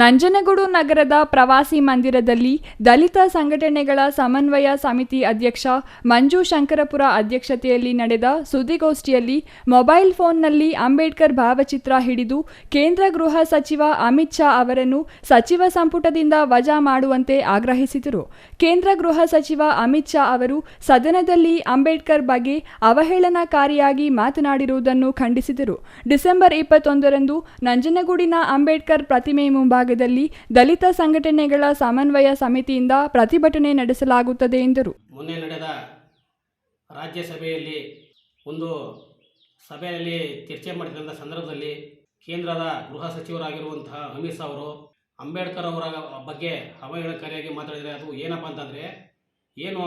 ನಂಜನಗೂಡು ನಗರದ ಪ್ರವಾಸಿ ಮಂದಿರದಲ್ಲಿ ದಲಿತ ಸಂಘಟನೆಗಳ ಸಮನ್ವಯ ಸಮಿತಿ ಅಧ್ಯಕ್ಷ ಮಂಜು ಶಂಕರಪುರ ಅಧ್ಯಕ್ಷತೆಯಲ್ಲಿ ನಡೆದ ಸುದ್ದಿಗೋಷ್ಠಿಯಲ್ಲಿ ಮೊಬೈಲ್ ಫೋನ್ನಲ್ಲಿ ಅಂಬೇಡ್ಕರ್ ಭಾವಚಿತ್ರ ಹಿಡಿದು ಕೇಂದ್ರ ಗೃಹ ಸಚಿವ ಅಮಿತ್ ಶಾ ಅವರನ್ನು ಸಚಿವ ಸಂಪುಟದಿಂದ ವಜಾ ಮಾಡುವಂತೆ ಆಗ್ರಹಿಸಿದರು. ಕೇಂದ್ರ ಗೃಹ ಸಚಿವ ಅಮಿತ್ ಶಾ ಅವರು ಸದನದಲ್ಲಿ ಅಂಬೇಡ್ಕರ್ ಬಗ್ಗೆ ಅವಹೇಳನಕಾರಿಯಾಗಿ ಮಾತನಾಡಿರುವುದನ್ನು ಖಂಡಿಸಿದರು. ಡಿಸೆಂಬರ್ ಇಪ್ಪತ್ತೊಂದರಂದು ನಂಜನಗೂಡಿನ ಅಂಬೇಡ್ಕರ್ ಪ್ರತಿಮೆ ಮುಂಭಾಗದಲ್ಲಿ ದಲಿತ ಸಂಘಟನೆಗಳ ಸಮನ್ವಯ ಸಮಿತಿಯಿಂದ ಪ್ರತಿಭಟನೆ ನಡೆಸಲಾಗುತ್ತದೆ ಎಂದರು. ಮೊನ್ನೆ ನಡೆದ ರಾಜ್ಯಸಭೆಯಲ್ಲಿ ಒಂದು ಸಭೆಯಲ್ಲಿ ಚರ್ಚೆ ಮಾಡಿದಂಥ ಸಂದರ್ಭದಲ್ಲಿ ಕೇಂದ್ರದ ಗೃಹ ಸಚಿವರಾಗಿರುವಂತಹ ಅಮಿತ್ ಶಾ ಅವರು ಅಂಬೇಡ್ಕರ್ ಅವರ ಬಗ್ಗೆ ಅವಹೇಳನಕಾರಿಯಾಗಿ ಮಾತಾಡಿದರೆ ಅದು ಏನಪ್ಪ ಅಂತಂದರೆ ಏನು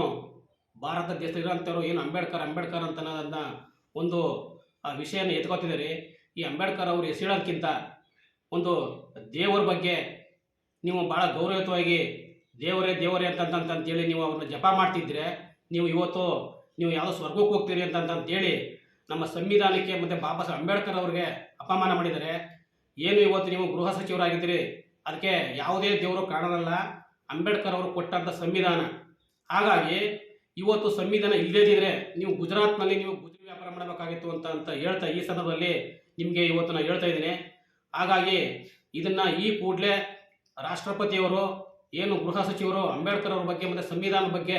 ಭಾರತ ದೇಶದಲ್ಲಿರೋಂಥವ್ರು ಏನು ಅಂಬೇಡ್ಕರ್ ಅಂಬೇಡ್ಕರ್ ಅಂತ ಅನ್ನೋದನ್ನ ಒಂದು ವಿಷಯನ ಎತ್ಕೋತಿದ್ದಾರೆ. ಈ ಅಂಬೇಡ್ಕರ್ ಅವರು ಎಸೆಯೋದಕ್ಕಿಂತ ಒಂದು ದೇವರ ಬಗ್ಗೆ ನೀವು ಭಾಳ ಗೌರವಯುತವಾಗಿ ದೇವರೇ ದೇವರೇ ಅಂತಂತಂತೇಳಿ ನೀವು ಅವ್ರನ್ನ ಜಪ ಮಾಡ್ತಿದ್ರೆ ನೀವು ಇವತ್ತು ನೀವು ಯಾವುದೋ ಸ್ವರ್ಗಕ್ಕೆ ಹೋಗ್ತೀರಿ ಅಂತಂತಂತೇಳಿ ನಮ್ಮ ಸಂವಿಧಾನಕ್ಕೆ ಮತ್ತು ಬಾಬಾ ಸಾಹೇಬ್ ಅಂಬೇಡ್ಕರ್ ಅವ್ರಿಗೆ ಅಪಮಾನ ಮಾಡಿದರೆ ಏನು ಇವತ್ತು ನೀವು ಗೃಹ ಸಚಿವರಾಗಿದ್ದೀರಿ, ಅದಕ್ಕೆ ಯಾವುದೇ ದೇವರು ಕಾರಣರಲ್ಲ ಅಂಬೇಡ್ಕರ್ ಅವರು ಕೊಟ್ಟಂಥ ಸಂವಿಧಾನ. ಹಾಗಾಗಿ ಇವತ್ತು ಸಂವಿಧಾನ ಇಲ್ಲದಿದ್ದರೆ ನೀವು ಗುಜರಾತ್ನಲ್ಲಿ ನೀವು ಗುಜರಿ ವ್ಯಾಪಾರ ಮಾಡಬೇಕಾಗಿತ್ತು ಅಂತ ಅಂತ ಹೇಳ್ತಾ ಈ ಸಂದರ್ಭದಲ್ಲಿ ನಿಮಗೆ ಇವತ್ತು ನಾನು ಹೇಳ್ತಾ ಇದ್ದೀನಿ. ಹಾಗಾಗಿ ಇದನ್ನು ಈ ಕೂಡಲೇ ರಾಷ್ಟ್ರಪತಿಯವರು, ಏನು ಗೃಹ ಸಚಿವರು ಅಂಬೇಡ್ಕರ್ ಅವ್ರ ಬಗ್ಗೆ ಮತ್ತು ಸಂವಿಧಾನದ ಬಗ್ಗೆ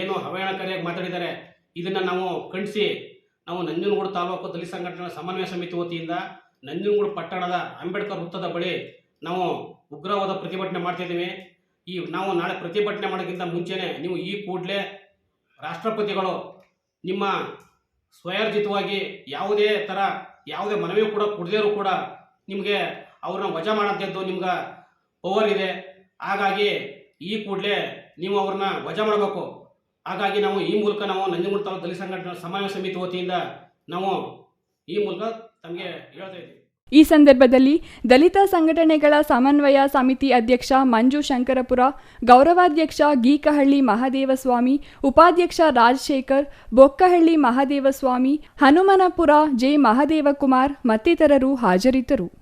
ಏನು ಅವಹೇಳನಕಾರಿಯಾಗಿ ಮಾತಾಡಿದ್ದಾರೆ, ಇದನ್ನು ನಾವು ಖಂಡಿಸಿ ನಾವು ನಂಜನಗೂಡು ತಾಲೂಕು ದಲಿತ ಸಂಘಟನೆ ಸಮನ್ವಯ ಸಮಿತಿ ವತಿಯಿಂದ ನಂಜನಗೂಡು ಪಟ್ಟಣದ ಅಂಬೇಡ್ಕರ್ ವೃತ್ತದ ಬಳಿ ನಾವು ಉಗ್ರವಾದ ಪ್ರತಿಭಟನೆ ಮಾಡ್ತಿದ್ದೀವಿ ಈ ನಾವು ನಾಳೆ ಪ್ರತಿಭಟನೆ ಮಾಡೋಕ್ಕಿಂತ ಮುಂಚೆನೇ ನೀವು ಈ ಕೂಡಲೇ ರಾಷ್ಟ್ರಪತಿಗಳು ನಿಮ್ಮ ಸ್ವಯಾರ್ಜಿತವಾಗಿ ಯಾವುದೇ ಥರ ಯಾವುದೇ ಮನವಿ ಕೂಡ ಕೊಡದೇರೂ ಕೂಡ ನಿಮಗೆ ಅವ್ರನ್ನ ವಜಾ ಮಾಡೋಂಥದ್ದು ನಿಮ್ಗೆ ಪವರ್ ಇದೆ. ಹಾಗಾಗಿ ಈ ಕೂಡಲೇ ನೀವು ಅವ್ರನ್ನ ವಜಾ ಮಾಡಬೇಕು. ಹಾಗಾಗಿ ನಾವು ಈ ಮೂಲಕ ನಾವು ನಂಜನಗೂಡು ತಾಲೂಕು ದಲಿತ ಸಂಘಟನೆ ಸಮಾವೇಶ ಸಮಿತಿ ವತಿಯಿಂದ ನಾವು ಈ ಮೂಲಕ ತಮಗೆ ಹೇಳ್ತಾ ಇದ್ದೀವಿ. ಈ ಸಂದರ್ಭದಲ್ಲಿ ದಲಿತ ಸಂಘಟನೆಗಳ ಸಮನ್ವಯ ಸಮಿತಿ ಅಧ್ಯಕ್ಷ ಮಂಜು ಶಂಕರಪುರ, ಗೌರವಾಧ್ಯಕ್ಷ ಗೀಕಹಳ್ಳಿ ಮಹಾದೇವಸ್ವಾಮಿ, ಉಪಾಧ್ಯಕ್ಷ ರಾಜಶೇಖರ್, ಬೊಕ್ಕಹಳ್ಳಿ ಮಹಾದೇವಸ್ವಾಮಿ, ಹನುಮನಪುರ ಜೆ ಮಹಾದೇವಕುಮಾರ್ ಮತ್ತಿತರರು ಹಾಜರಿದ್ದರು.